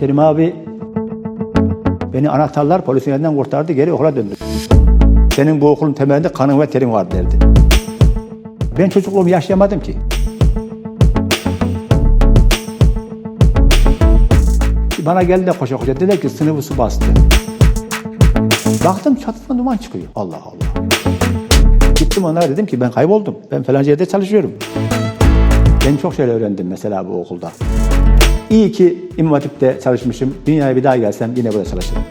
Kerim abi beni anahtarlar polisin elinden kurtardı geri okula döndü. Senin bu okulun temelinde kanın ve terin var derdi. Ben çocukluğumu yaşayamadım ki. Bana geldi de koşa koşa dediler ki sınıfı su bastı. Baktım çatıdan duman çıkıyor. Allah Allah. Gittim onlara dedim ki ben kayboldum. Ben falanca yerde çalışıyorum. Ben çok şeyler öğrendim mesela bu okulda. İyi ki İmam Hatip'te çalışmışım. Dünyaya bir daha gelsem yine burada çalışırım.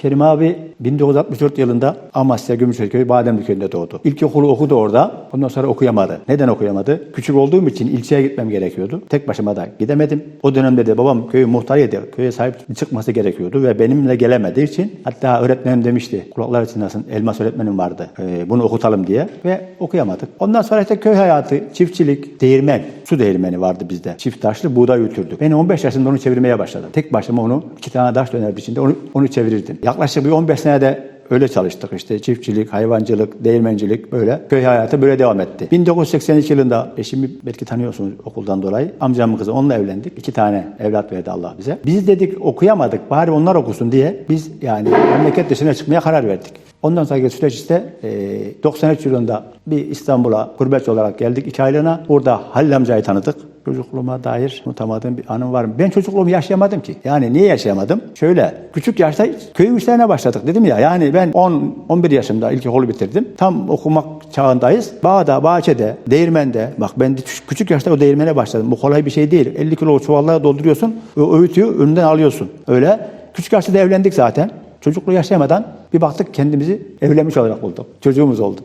Kerim abi 1964 yılında Amasya Gümüşhaneköy Bademli köyünde doğdu. İlkokulu okudu orada. Ondan sonra okuyamadı. Neden okuyamadı? Küçük olduğum için ilçeye gitmem gerekiyordu. Tek başıma da gidemedim. O dönemde de babam köyün muhtarıydı. Köye sahip çıkması gerekiyordu ve benimle gelemediği için hatta öğretmenim demişti. Kulaklar çınlasın elmas öğretmenim vardı. Ee, bunu okutalım diye ve okuyamadık. Ondan sonra işte köy hayatı, çiftçilik, değirmen, su değirmeni vardı bizde. Çift taşlı buğday ütürdük. Ben 15 yaşında onu çevirmeye başladım. Tek başıma onu iki tane taş dönerdi içinde onu, onu çevirirdim. Yaklaşık bir 15 senede öyle çalıştık işte çiftçilik, hayvancılık, değirmencilik böyle köy hayatı böyle devam etti. 1982 yılında eşimi belki tanıyorsunuz okuldan dolayı amcamın kızı onunla evlendik. İki tane evlat verdi Allah bize. Biz dedik okuyamadık bari onlar okusun diye biz yani memleket dışına çıkmaya karar verdik. Ondan sonraki süreç işte e, 93 yılında bir İstanbul'a gurbetçi olarak geldik iki aylığına. Burada Halil amcayı tanıdık. Çocukluğuma dair unutamadığım bir anım var mı? Ben çocukluğumu yaşayamadım ki. Yani niye yaşayamadım? Şöyle, küçük yaşta köy işlerine başladık dedim ya. Yani ben 10 11 yaşımda ilkokulu bitirdim. Tam okumak çağındayız. Bağda, bahçede, değirmende. Bak ben de küçük yaşta o değirmene başladım. Bu kolay bir şey değil. 50 kilo çuvallara dolduruyorsun. O öğütüyü önünden alıyorsun. Öyle. Küçük yaşta da evlendik zaten. Çocukluğu yaşayamadan bir baktık kendimizi evlenmiş olarak bulduk. Çocuğumuz oldu.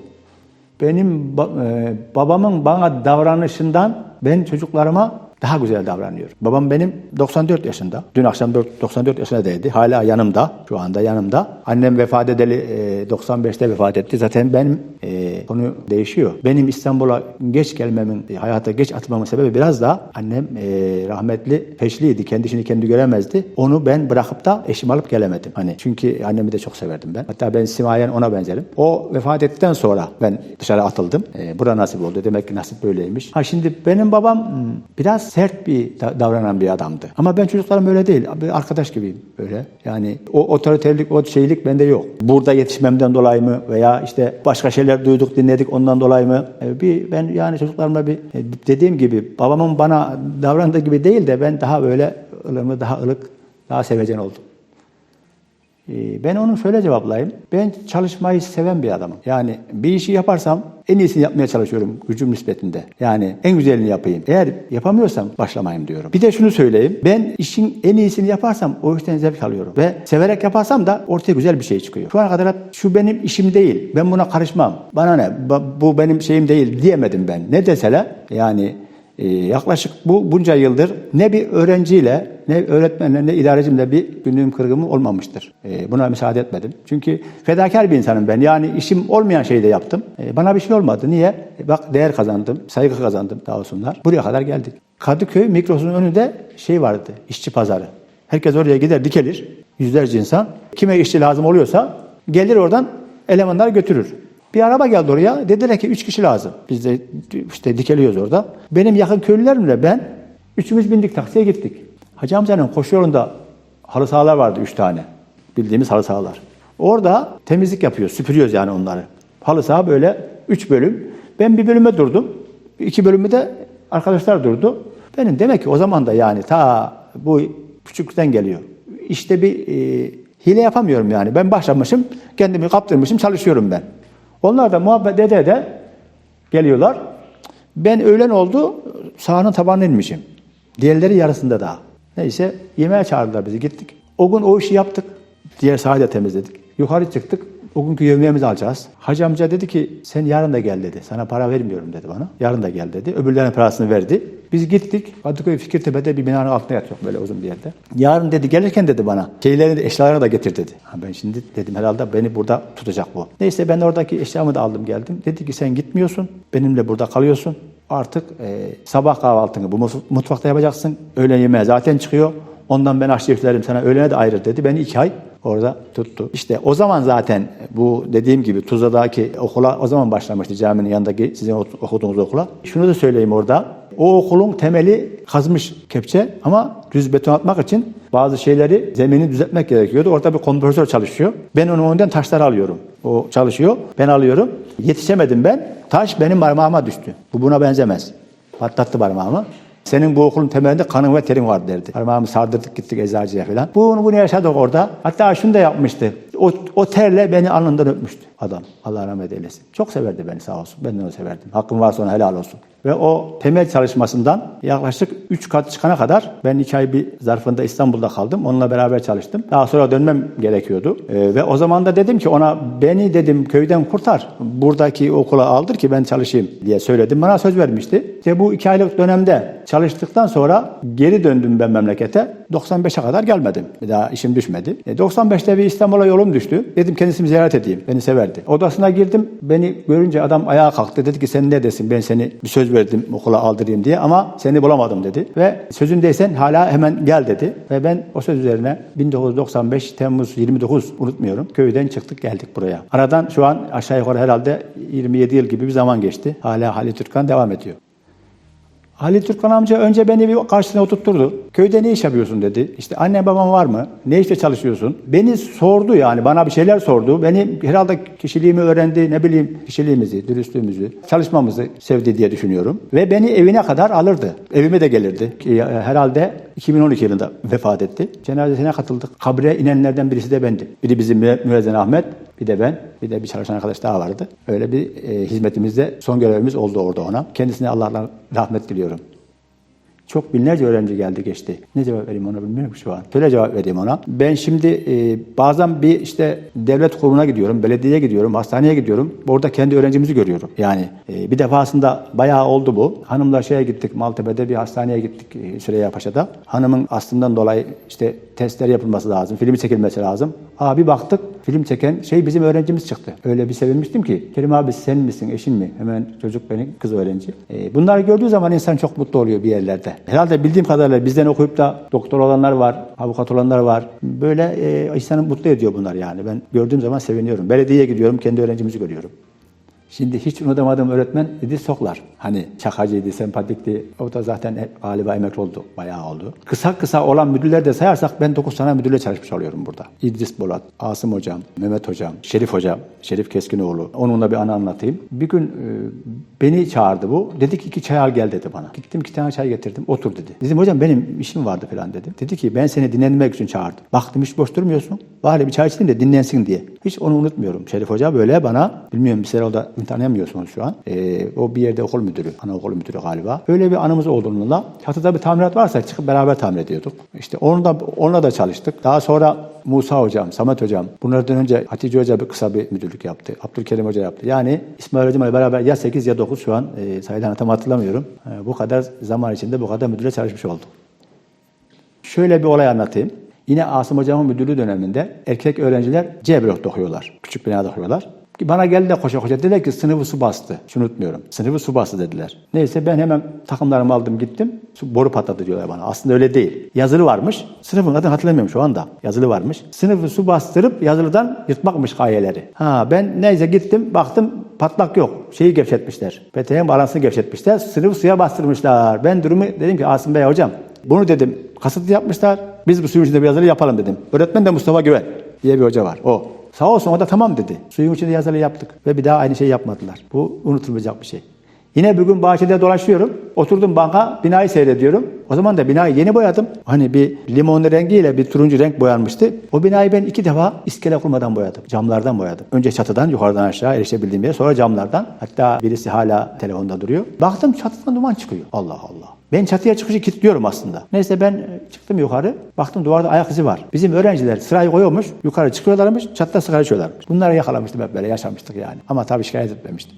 Benim e, babamın bana davranışından ben çocuklarıma daha güzel davranıyorum. Babam benim 94 yaşında. Dün akşam dört- 94 yaşındaydı. Hala yanımda. Şu anda yanımda. Annem vefat edeli e, 95'te vefat etti. Zaten benim e, konu değişiyor. Benim İstanbul'a geç gelmemin, e, hayata geç atmamın sebebi biraz da annem e, rahmetli peşliydi. Kendi işini kendi göremezdi. Onu ben bırakıp da eşimi alıp gelemedim. Hani çünkü annemi de çok severdim ben. Hatta ben simayen ona benzerim. O vefat ettikten sonra ben dışarı atıldım. E, bura nasip oldu. Demek ki nasip böyleymiş. Ha şimdi benim babam hmm, biraz sert bir da- davranan bir adamdı. Ama ben çocuklarım öyle değil. Bir arkadaş gibiyim böyle. Yani o otoriterlik, o şeylik bende yok. Burada yetişmemden dolayı mı veya işte başka şeyler duyduk, dinledik ondan dolayı mı? E, Bir ben yani çocuklarımla bir e, dediğim gibi babamın bana davrandığı gibi değil de ben daha böyle ılımlı, daha ılık, daha sevecen oldum. Ee, Ben onu şöyle cevaplayayım. Ben çalışmayı seven bir adamım. Yani bir işi yaparsam en iyisini yapmaya çalışıyorum gücüm nispetinde. Yani en güzelini yapayım. Eğer yapamıyorsam başlamayayım diyorum. Bir de şunu söyleyeyim. Ben işin en iyisini yaparsam o işten zevk alıyorum. Ve severek yaparsam da ortaya güzel bir şey çıkıyor. Şu ana kadar hep şu benim işim değil. Ben buna karışmam. Bana ne? Bu benim şeyim değil diyemedim ben. Ne deseler yani yaklaşık bu bunca yıldır ne bir öğrenciyle ne öğretmenle ne idarecimle bir günlüğüm kırgımı olmamıştır. Ee, buna müsaade etmedim. Çünkü fedakar bir insanım ben. Yani işim olmayan şeyi de yaptım. Ee, bana bir şey olmadı. Niye? Bak değer kazandım, saygı kazandım sağ olsunlar. Buraya kadar geldik. Kadıköy mikrosunun önünde şey vardı, işçi pazarı. Herkes oraya gider dikelir. Yüzlerce insan. Kime işçi lazım oluyorsa gelir oradan elemanlar götürür. Bir araba geldi oraya. Dediler ki üç kişi lazım. Biz de işte dikeliyoruz orada. Benim yakın köylülerimle ben üçümüz bindik taksiye gittik. Hacı amcanın koşu yolunda halı sahalar vardı üç tane. Bildiğimiz halı sahalar. Orada temizlik yapıyoruz. Süpürüyoruz yani onları. Halı saha böyle üç bölüm. Ben bir bölüme durdum. İki bölümü de arkadaşlar durdu. Benim demek ki o zaman da yani ta bu küçükten geliyor. İşte bir e, hile yapamıyorum yani. Ben başlamışım, kendimi kaptırmışım, çalışıyorum ben. Onlar da muhabbet ede ede geliyorlar. Ben öğlen oldu, sahanın tabanına inmişim. Diğerleri yarısında daha. Neyse yemeğe çağırdılar bizi gittik. O gün o işi yaptık. Diğer sahayı da temizledik. Yukarı çıktık. O günkü yemeğimizi alacağız. Hacı amca dedi ki sen yarın da gel dedi. Sana para vermiyorum dedi bana. Yarın da gel dedi. Öbürlerine parasını verdi. Biz gittik. Kadıköy Fikirtepe'de bir binanın altında yatıyor böyle uzun bir yerde. Yarın dedi gelirken dedi bana şeylerini de eşyalarını da getir dedi. Ha ben şimdi dedim herhalde beni burada tutacak bu. Neyse ben oradaki eşyamı da aldım geldim. Dedi ki sen gitmiyorsun. Benimle burada kalıyorsun. Artık e, sabah kahvaltını bu mut- mutfakta yapacaksın. Öğlen yemeği zaten çıkıyor. Ondan ben aşçı sana öğlene de ayır dedi. Beni iki ay Orada tuttu. İşte o zaman zaten bu dediğim gibi Tuzla'daki okula o zaman başlamıştı caminin yanındaki sizin okuduğunuz okula. Şunu da söyleyeyim orada. O okulun temeli kazmış kepçe ama düz beton atmak için bazı şeyleri zemini düzeltmek gerekiyordu. Orada bir kompresör çalışıyor. Ben onun önünden taşları alıyorum. O çalışıyor. Ben alıyorum. Yetişemedim ben. Taş benim parmağıma düştü. Bu buna benzemez. Patlattı parmağımı. Senin bu okulun temelinde kanın ve terin var derdi. Parmağımı sardırdık gittik eczacıya falan. Bunu, bunu yaşadık orada. Hatta şunu da yapmıştı. O, o terle beni alnından öpmüştü adam. Allah rahmet eylesin. Çok severdi beni sağ olsun. Ben de onu severdim. Hakkım varsa ona helal olsun. Ve o temel çalışmasından yaklaşık 3 kat çıkana kadar ben 2 ay bir zarfında İstanbul'da kaldım. Onunla beraber çalıştım. Daha sonra dönmem gerekiyordu. Ee, ve o zaman da dedim ki ona beni dedim köyden kurtar. Buradaki okula aldır ki ben çalışayım diye söyledim. Bana söz vermişti. İşte bu 2 aylık dönemde çalıştıktan sonra geri döndüm ben memlekete. 95'e kadar gelmedim. Bir daha işim düşmedi. E, 95'te bir İstanbul'a yolum düştü. Dedim kendisini ziyaret edeyim. Beni severdi. Odasına girdim. Beni görünce adam ayağa kalktı. Dedi ki sen ne desin ben seni bir söz verdim okula aldırayım diye ama seni bulamadım dedi. Ve sözündeysen hala hemen gel dedi. Ve ben o söz üzerine 1995 Temmuz 29 unutmuyorum. Köyden çıktık geldik buraya. Aradan şu an aşağı yukarı herhalde 27 yıl gibi bir zaman geçti. Hala Halil Türkan devam ediyor. Halil Türkan amca önce beni bir karşısına oturtturdu. Köyde ne iş yapıyorsun dedi. İşte anne babam var mı? Ne işte çalışıyorsun? Beni sordu yani bana bir şeyler sordu. Beni herhalde kişiliğimi öğrendi, ne bileyim kişiliğimizi, dürüstlüğümüzü, çalışmamızı sevdi diye düşünüyorum. Ve beni evine kadar alırdı. Evime de gelirdi. E, Herhalde 2012 yılında vefat etti. Cenazesine katıldık. Kabre inenlerden birisi de bendim. Biri bizim Mü- Müezzin Ahmet, bir de ben, bir de bir çalışan arkadaş daha vardı. Öyle bir e, hizmetimizde son görevimiz oldu orada ona. Kendisine Allah'tan rahmet diliyorum. Çok binlerce öğrenci geldi geçti. Ne cevap vereyim ona bilmiyorum şu an. Şöyle cevap vereyim ona. Ben şimdi e, bazen bir işte devlet kurumuna gidiyorum, belediyeye gidiyorum, hastaneye gidiyorum. Orada kendi öğrencimizi görüyorum. Yani e, bir defasında bayağı oldu bu. Hanımla şeye gittik, Maltepe'de bir hastaneye gittik e, Süreyya Paşa'da. Hanımın astından dolayı işte testler yapılması lazım, filmi çekilmesi lazım. Abi baktık film çeken şey bizim öğrencimiz çıktı. Öyle bir sevinmiştim ki. Kerim abi sen misin, eşin mi? Hemen çocuk benim, kız öğrenci. E, bunları gördüğü zaman insan çok mutlu oluyor bir yerlerde. Herhalde bildiğim kadarıyla bizden okuyup da doktor olanlar var, avukat olanlar var. Böyle e, insanı mutlu ediyor bunlar yani. Ben gördüğüm zaman seviniyorum. Belediyeye gidiyorum, kendi öğrencimizi görüyorum. Şimdi hiç unutamadığım öğretmen İdris Soklar. Hani şakacıydı, sempatikti. O da zaten hep galiba emekli oldu, bayağı oldu. Kısa kısa olan müdürleri de sayarsak ben 9 tane müdürle çalışmış oluyorum burada. İdris Bolat, Asım Hocam, Mehmet Hocam, Şerif Hocam, Şerif Keskinoğlu. Onunla bir anı anlatayım. Bir gün e, beni çağırdı bu. Dedi ki iki çay al gel dedi bana. Gittim iki tane çay getirdim. Otur dedi. Dedim hocam benim işim vardı falan dedim. Dedi ki ben seni dinlenmek için çağırdım. Baktım hiç boş durmuyorsun. Bari bir çay içeyim de dinlensin diye. Hiç onu unutmuyorum. Şerif Hoca böyle bana, bilmiyorum bir herhalde tanıyamıyorsunuz şu an. Ee, o bir yerde okul müdürü, anaokul müdürü galiba. Öyle bir anımız oldu onunla. Çatıda bir tamirat varsa çıkıp beraber tamir ediyorduk. İşte onu da, onunla da çalıştık. Daha sonra Musa Hocam, Samet Hocam, bunlardan önce Hatice Hoca bir kısa bir müdürlük yaptı. Abdülkerim Hoca yaptı. Yani İsmail Hocam'la beraber ya 8 ya 9 şu an e, sayılarını tam hatırlamıyorum. E, bu kadar zaman içinde bu kadar müdüre çalışmış olduk. Şöyle bir olay anlatayım. Yine Asım Hocam'ın müdürlüğü döneminde erkek öğrenciler C blokta okuyorlar. Küçük binada okuyorlar. Bana geldi de koşa koşa dediler ki sınıfı su bastı. Şunu unutmuyorum. Sınıfı su bastı dediler. Neyse ben hemen takımlarımı aldım gittim. Su, boru patladı diyorlar bana. Aslında öyle değil. Yazılı varmış. Sınıfın adını hatırlamıyorum şu anda. Yazılı varmış. Sınıfı su bastırıp yazılıdan yırtmakmış gayeleri. Ha ben neyse gittim baktım patlak yok. Şeyi gevşetmişler. Peteğin balansını gevşetmişler. Sınıfı suya bastırmışlar. Ben durumu dedim ki Asım Bey hocam bunu dedim kasıtlı yapmışlar. Biz bu suyun içinde bir yazılı yapalım dedim. Öğretmen de Mustafa Güven diye bir hoca var. O. Sağ olsun o da tamam dedi. Suyun içinde yazılı yaptık ve bir daha aynı şeyi yapmadılar. Bu unutulmayacak bir şey. Yine bugün bahçede dolaşıyorum. Oturdum banka, binayı seyrediyorum. O zaman da binayı yeni boyadım. Hani bir limon rengiyle bir turuncu renk boyanmıştı. O binayı ben iki defa iskele kurmadan boyadım. Camlardan boyadım. Önce çatıdan yukarıdan aşağı erişebildiğim yere sonra camlardan. Hatta birisi hala telefonda duruyor. Baktım çatıdan duman çıkıyor. Allah Allah. Ben çatıya çıkışı kilitliyorum aslında. Neyse ben e, çıktım yukarı. Baktım duvarda ayak izi var. Bizim öğrenciler sırayı koyuyormuş. Yukarı çıkıyorlarmış. Çatıda sigara içiyorlarmış. Bunları yakalamıştım hep böyle yaşamıştık yani. Ama tabii şikayet etmemiştim.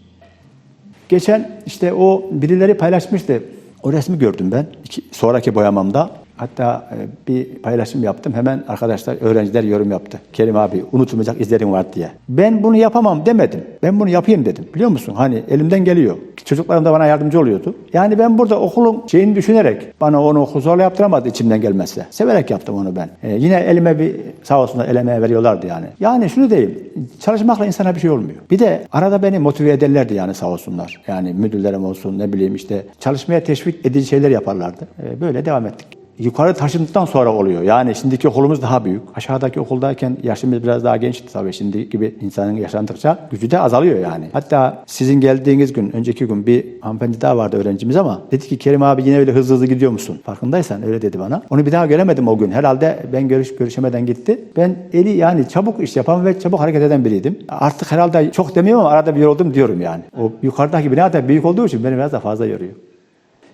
Geçen işte o birileri paylaşmıştı. O resmi gördüm ben iki, sonraki boyamamda. Hatta e, bir paylaşım yaptım. Hemen arkadaşlar, öğrenciler yorum yaptı. Kerim abi unutulmayacak izlerin var diye. Ben bunu yapamam demedim. Ben bunu yapayım dedim. Biliyor musun? Hani elimden geliyor. Çocuklarım da bana yardımcı oluyordu. Yani ben burada okulun şeyini düşünerek bana onu okul zorla yaptıramadı içimden gelmezse. Severek yaptım onu ben. E, yine elime bir sağ olsunlar eleme veriyorlardı yani. Yani şunu diyeyim. Çalışmakla insana bir şey olmuyor. Bir de arada beni motive ederlerdi yani sağ olsunlar. Yani müdürlerim olsun ne bileyim işte çalışmaya teşvik edici şeyler yaparlardı. E, böyle devam ettik. Yukarı taşındıktan sonra oluyor. Yani şimdiki okulumuz daha büyük. Aşağıdaki okuldayken yaşımız biraz daha gençti tabii. Şimdi gibi insanın yaşandıkça gücü de azalıyor yani. Hatta sizin geldiğiniz gün, önceki gün bir hanımefendi daha vardı öğrencimiz ama dedi ki Kerim abi yine öyle hızlı hızlı gidiyor musun? Farkındaysan öyle dedi bana. Onu bir daha göremedim o gün. Herhalde ben görüş görüşemeden gitti. Ben eli yani çabuk iş yapan ve çabuk hareket eden biriydim. Artık herhalde çok demiyorum ama arada bir yoruldum diyorum yani. O yukarıdaki bina da büyük olduğu için beni biraz da fazla yoruyor.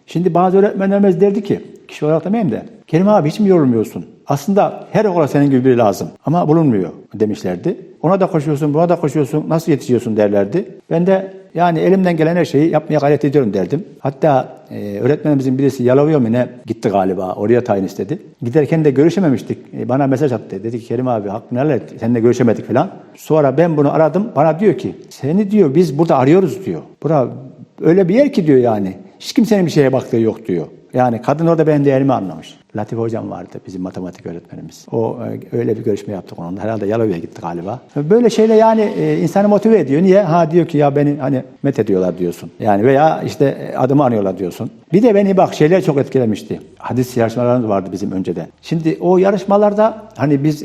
Şimdi bazı öğretmenlerimiz derdi ki, kişi olarak demeyeyim de, Kerim abi hiç mi yorulmuyorsun? Aslında her okula senin gibi biri lazım ama bulunmuyor demişlerdi. Ona da koşuyorsun, buna da koşuyorsun, nasıl yetişiyorsun derlerdi. Ben de yani elimden gelen her şeyi yapmaya gayret ediyorum derdim. Hatta e, öğretmenimizin birisi Yalova'ya mı ne gitti galiba, oraya tayin istedi. Giderken de görüşememiştik. E, bana mesaj attı. Dedi ki Kerim abi hakkını helal et, seninle görüşemedik falan. Sonra ben bunu aradım, bana diyor ki, seni diyor biz burada arıyoruz diyor. Bura öyle bir yer ki diyor yani. Hiç kimsenin bir şeye baktığı yok diyor. Yani kadın orada benim değerimi anlamış. Latif hocam vardı bizim matematik öğretmenimiz. O e, öyle bir görüşme yaptık onunla. Herhalde Yalova'ya gitti galiba. Böyle şeyle yani e, insanı motive ediyor. Niye? Ha diyor ki ya beni hani met ediyorlar diyorsun. Yani veya işte e, adımı anıyorlar diyorsun. Bir de beni bak şeyler çok etkilemişti. Hadis yarışmalarımız vardı bizim önceden. Şimdi o yarışmalarda hani biz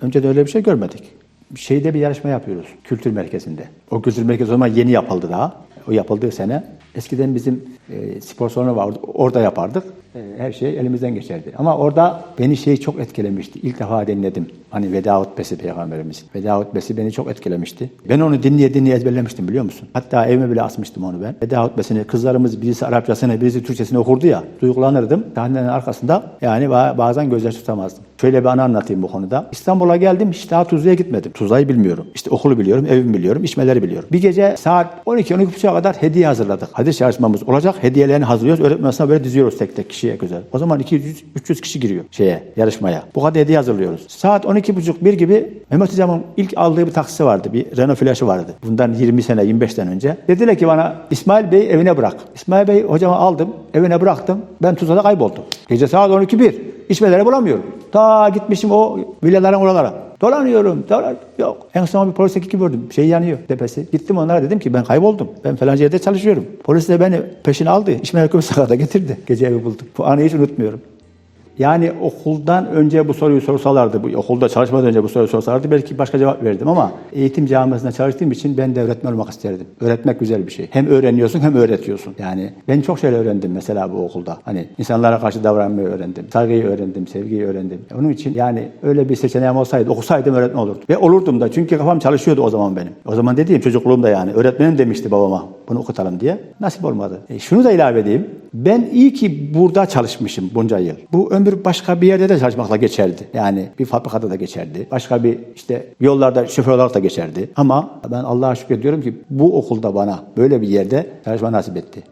önceden öyle bir şey görmedik şeyde bir yarışma yapıyoruz kültür merkezinde. O kültür merkezi o zaman yeni yapıldı daha. O yapıldığı sene. Eskiden bizim e, spor salonu vardı. Orada yapardık. E, her şey elimizden geçerdi. Ama orada beni şey çok etkilemişti. İlk defa dinledim. Hani veda hutbesi peygamberimiz. Veda hutbesi beni çok etkilemişti. Ben onu dinleye dinleye ezberlemiştim biliyor musun? Hatta evime bile asmıştım onu ben. Veda hutbesini kızlarımız birisi Arapçasını birisi Türkçesini okurdu ya. Duygulanırdım. Sahnenin arkasında yani ba- bazen gözyaşı tutamazdım. Şöyle bir anı anlatayım bu konuda. İstanbul'a geldim hiç daha Tuzla'ya gitmedim. Tuzla'yı bilmiyorum. İşte okulu biliyorum, evimi biliyorum, içmeleri biliyorum. Bir gece saat 12-12.30'a kadar hediye hazırladık. Hadis yarışmamız olacak. Hediyelerini hazırlıyoruz. Öğretmen sınıfına böyle diziyoruz tek tek kişiye güzel. O zaman 200-300 kişi giriyor şeye, yarışmaya. Bu kadar hediye hazırlıyoruz. Saat 12.30-1 gibi Mehmet Hocam'ın ilk aldığı bir taksi vardı. Bir Renault Flash'ı vardı. Bundan 20 sene, 25 sene önce. Dediler ki bana İsmail Bey evine bırak. İsmail Bey hocamı aldım, evine bıraktım. Ben Tuzla'da kayboldum. Gece saat 12.1. İçmeleri bulamıyorum. Ta gitmişim o villaların oralara. Dolanıyorum, dolan yok. En son bir polis ekibi gördüm. Şey yanıyor tepesi. Gittim onlara dedim ki ben kayboldum. Ben falanca yerde çalışıyorum. Polis de beni peşine aldı. İçmeleri Kömürsaka'da getirdi. Gece evi bulduk. Bu anı hiç unutmuyorum. Yani okuldan önce bu soruyu sorsalardı, bu okulda çalışmadan önce bu soruyu sorsalardı belki başka cevap verirdim ama eğitim camiasında çalıştığım için ben de öğretmen olmak isterdim. Öğretmek güzel bir şey. Hem öğreniyorsun hem öğretiyorsun. Yani ben çok şeyler öğrendim mesela bu okulda. Hani insanlara karşı davranmayı öğrendim. Saygıyı öğrendim, sevgiyi öğrendim. Onun için yani öyle bir seçeneğim olsaydı, okusaydım öğretmen olurdum. Ve olurdum da çünkü kafam çalışıyordu o zaman benim. O zaman dediğim çocukluğumda yani öğretmenim demişti babama bunu okutalım diye. Nasip olmadı. E, şunu da ilave edeyim. Ben iyi ki burada çalışmışım bunca yıl. Bu ömür başka bir yerde de çalışmakla geçerdi. Yani bir fabrikada da geçerdi. Başka bir işte yollarda şoför olarak da geçerdi. Ama ben Allah'a şükrediyorum ki bu okulda bana böyle bir yerde çalışma nasip etti.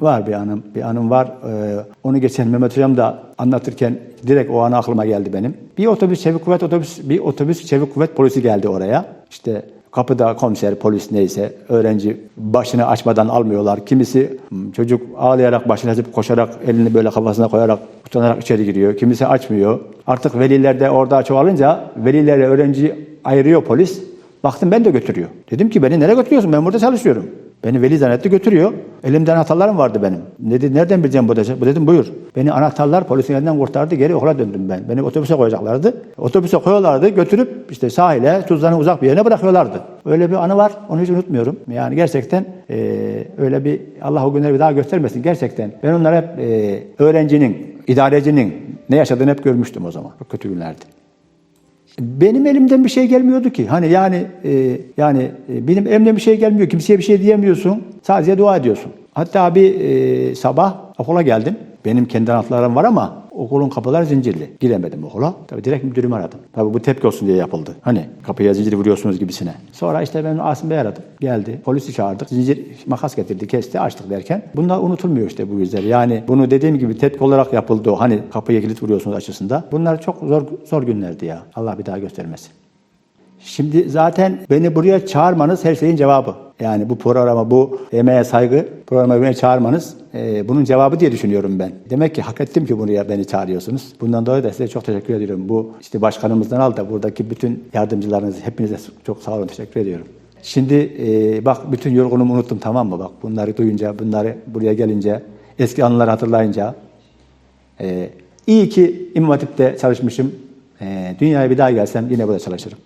Var bir anım, bir anım var. Ee, onu geçen Mehmet Hocam da anlatırken direkt o an aklıma geldi benim. Bir otobüs çevik kuvvet otobüs, bir otobüs çevik kuvvet polisi geldi oraya. İşte kapıda komiser, polis neyse öğrenci başını açmadan almıyorlar. Kimisi çocuk ağlayarak başını açıp koşarak elini böyle kafasına koyarak utanarak içeri giriyor. Kimisi açmıyor. Artık veliler de orada çoğalınca velilerle öğrenci ayırıyor polis. Baktım ben de götürüyor. Dedim ki beni nereye götürüyorsun? Ben burada çalışıyorum. Beni veli zannetti götürüyor. Elimde anahtarlarım vardı benim. Dedi nereden bileceğim bu dedi. Dedim buyur. Beni anahtarlar polisin elinden kurtardı. Geri okula döndüm ben. Beni otobüse koyacaklardı. Otobüse koyuyorlardı. Götürüp işte sahile Tuzla'nın uzak bir yerine bırakıyorlardı. Öyle bir anı var. Onu hiç unutmuyorum. Yani gerçekten eee, öyle bir Allah o günleri bir daha göstermesin. Gerçekten ben onları hep eee, öğrencinin, idarecinin ne yaşadığını hep görmüştüm o zaman. Çok kötü günlerdi. Benim elimden bir şey gelmiyordu ki. Hani yani e, yani e, benim elimden bir şey gelmiyor. Kimseye bir şey diyemiyorsun. Sadece dua ediyorsun. Hatta bir e, sabah okula geldim. Benim kendi anahtarlarım var ama okulun kapıları zincirli. Giremedim okula. Tabii direkt müdürümü aradım. Tabii bu tepki olsun diye yapıldı. Hani kapıya zincir vuruyorsunuz gibisine. Sonra işte ben Asım Bey aradım. Geldi. Polisi çağırdık. Zincir makas getirdi, kesti, açtık derken. Bunlar unutulmuyor işte bu yüzler. Yani bunu dediğim gibi tepki olarak yapıldı. Hani kapıya kilit vuruyorsunuz açısında. Bunlar çok zor zor günlerdi ya. Allah bir daha göstermesin. Şimdi zaten beni buraya çağırmanız her şeyin cevabı. Yani bu programa, bu emeğe saygı programa beni çağırmanız e, bunun cevabı diye düşünüyorum ben. Demek ki hak ettim ki buraya beni çağırıyorsunuz. Bundan dolayı da size çok teşekkür ediyorum. Bu işte başkanımızdan al da buradaki bütün yardımcılarınız hepinize çok sağ olun teşekkür ediyorum. Şimdi e, bak bütün yorgunumu unuttum tamam mı? Bak bunları duyunca, bunları buraya gelince, eski anıları hatırlayınca e, iyi ki İmam Hatip'te çalışmışım. E, dünyaya bir daha gelsem yine burada çalışırım.